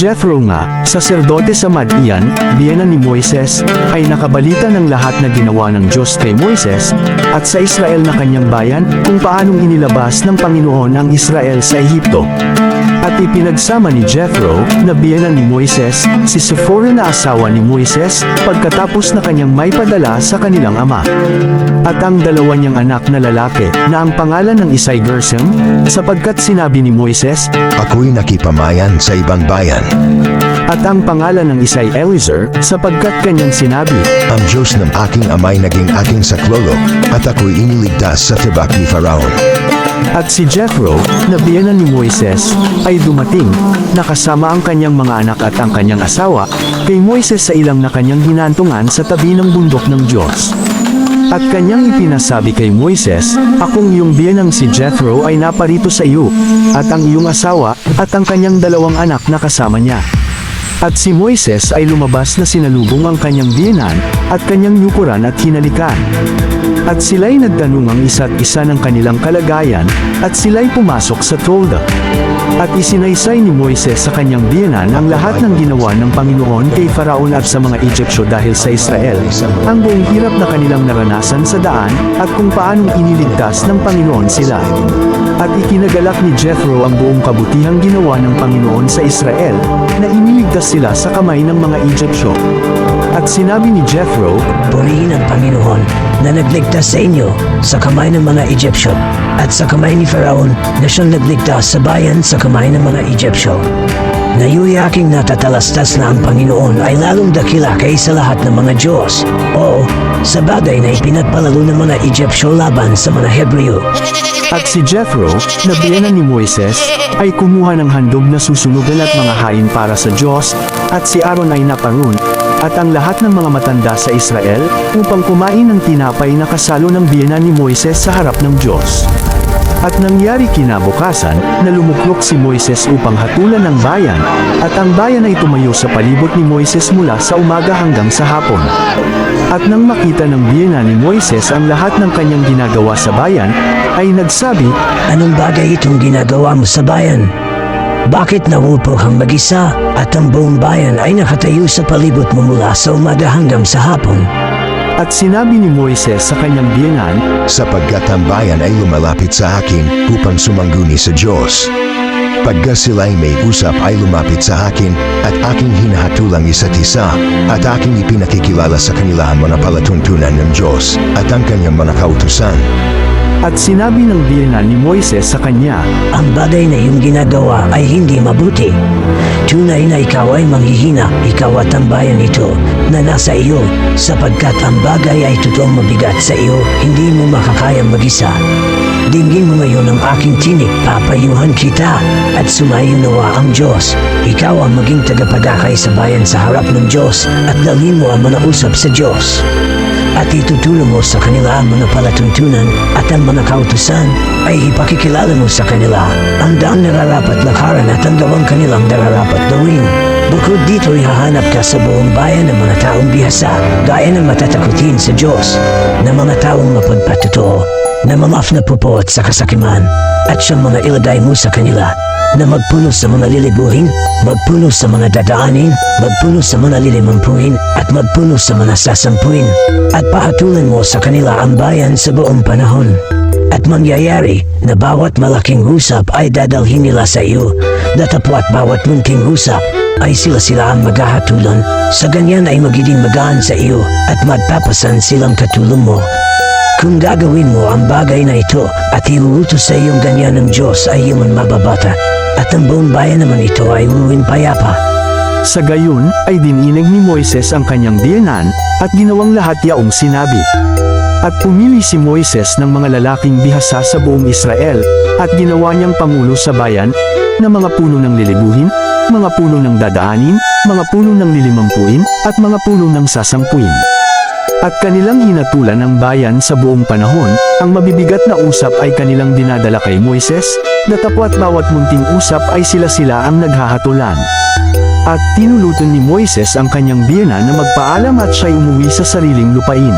Jethro nga, saserdote sa Madian, biyena ni Moises, ay nakabalita ng lahat na ginawa ng Diyos kay Moises, at sa Israel na kanyang bayan, kung paanong inilabas ng Panginoon ang Israel sa Ehipto. At ipinagsama ni Jethro, na biyena ni Moises, si Sephora na asawa ni Moises, pagkatapos na kanyang may padala sa kanilang ama. At ang dalawa niyang anak na lalaki, na ang pangalan ng isay Gershom, sapagkat sinabi ni Moises, Ako'y nakipamayan sa ibang bayan. at ang pangalan ng isay Eliezer, sapagkat kanyang sinabi, Ang Diyos ng aking amay naging aking saklolo, at ako'y iniligtas sa tibak ni Faraon. At si Jethro, na biyena ni Moises, ay dumating, nakasama ang kanyang mga anak at ang kanyang asawa, kay Moises sa ilang na kanyang hinantungan sa tabi ng bundok ng Diyos. At kanyang ipinasabi kay Moises, Akong iyong biyenang si Jethro ay naparito sa iyo, at ang iyong asawa, at ang kanyang dalawang anak na kasama niya. At si Moises ay lumabas na sinalubong ang kanyang biyenan, at kanyang nyukuran at hinalikan. At sila'y nagtanong ang isa't isa ng kanilang kalagayan, at sila'y pumasok sa tolda. At isinaysay ni Moises sa kanyang biyenan ang lahat ng ginawa ng Panginoon kay Faraon at sa mga Egyptyo dahil sa Israel, ang buong hirap na kanilang naranasan sa daan, at kung paanong iniligtas ng Panginoon sila. At ikinagalak ni Jethro ang buong kabutihang ginawa ng Panginoon sa Israel, na iniligtas sila sa kamay ng mga Egyptyo. At sinabi ni Jethro, Purihin ang Panginoon na nagligtas sa inyo sa kamay ng mga Egyptyo at sa kamay ni Pharaon na siyang nagligtas sa bayan sa kamay ng mga Egyptyo. Ngayon'y aking natatalastas na ang Panginoon ay lalong dakila kaysa lahat ng mga Diyos. Oo, sa bagay na ipinagpalalo ng mga Egyptyo laban sa mga Hebreo. At si Jethro, na biyena ni Moises, ay kumuha ng handog na susunugan at mga hain para sa Diyos, at si Aaron ay naparun, at ang lahat ng mga matanda sa Israel, upang kumain ng tinapay na kasalo ng biyena ni Moises sa harap ng Diyos. At nangyari kinabukasan, na lumuklok si Moises upang hatulan ng bayan, at ang bayan ay tumayo sa palibot ni Moises mula sa umaga hanggang sa hapon. At nang makita ng biyena ni Moises ang lahat ng kanyang ginagawa sa bayan, ay nagsabi, Anong bagay itong ginagawa mo sa bayan? Bakit nawupo kang mag-isa at ang buong bayan ay nakatayo sa palibot mo mula sa umaga hanggang sa hapon? At sinabi ni Moises sa kanyang biyenan, sapagkat ang bayan ay lumalapit sa akin upang sumangguni sa Diyos. Pagka sila'y may usap ay lumapit sa akin at aking hinahatulang isa't isa at aking ipinakikilala sa kanila ang mga palatuntunan ng Diyos at ang kanyang mga kautusan. At sinabi ng biyenan ni Moises sa kanya, Ang bagay na iyong ginagawa ay hindi mabuti. Tunay na ikaw ay manghihina, ikaw at ang bayan ito na nasa iyo, sapagkat ang bagay ay totoong mabigat sa iyo, hindi mo makakayang mag-isa. Dinggin mo ngayon ang aking tinig, papayuhan kita, at sumayo nawa ang Diyos. Ikaw ang maging tagapagakay sa bayan sa harap ng Diyos, at dalhin mo ang mga usap sa Diyos. At itutulong mo sa kanila ang mga palatuntunan at ang mga kautusan ay ipakikilala mo sa kanila ang daang nararapat lakaran at ang gawang kanilang nararapat gawin. Bukod dito ihahanap ka sa buong bayan ng mga taong bihasa gaya ng matatakutin sa Diyos na mga taong mapagpatotoo na mamaf na pupot sa kasakiman at siyang mga ilagay mo sa kanila na magpuno sa mga lilibuhin, magpuno sa mga dadaanin, magpuno sa mga lilimampuin, at magpuno sa mga sasampuin, at pahatulan mo sa kanila ang bayan sa buong panahon. At mangyayari na bawat malaking usap ay dadalhin nila sa iyo, datapwat bawat munting usap ay sila-sila ang maghahatulan. Sa ganyan ay magiging magaan sa iyo at magpapasan silang katulong mo kung gagawin mo ang bagay na ito at iuutos sa iyong ganyan ng Diyos ay iyong mababata at ang buong bayan naman ito ay uuwing payapa. Sa gayon, ay dininig ni Moises ang kanyang biyenan, at ginawang lahat yaong sinabi. At pumili si Moises ng mga lalaking bihasa sa buong Israel, at ginawa niyang pangulo sa bayan, na mga puno ng lilibuhin, mga puno ng dadaanin, mga puno ng lilimampuin, at mga puno ng sasampuin. At kanilang hinatulan ang bayan sa buong panahon, ang mabibigat na usap ay kanilang dinadala kay Moises, datapwat bawat munting usap ay sila-sila ang naghahatulan. At tinulutan ni Moises ang kanyang biyena na magpaalam at siya'y umuwi sa sariling lupain.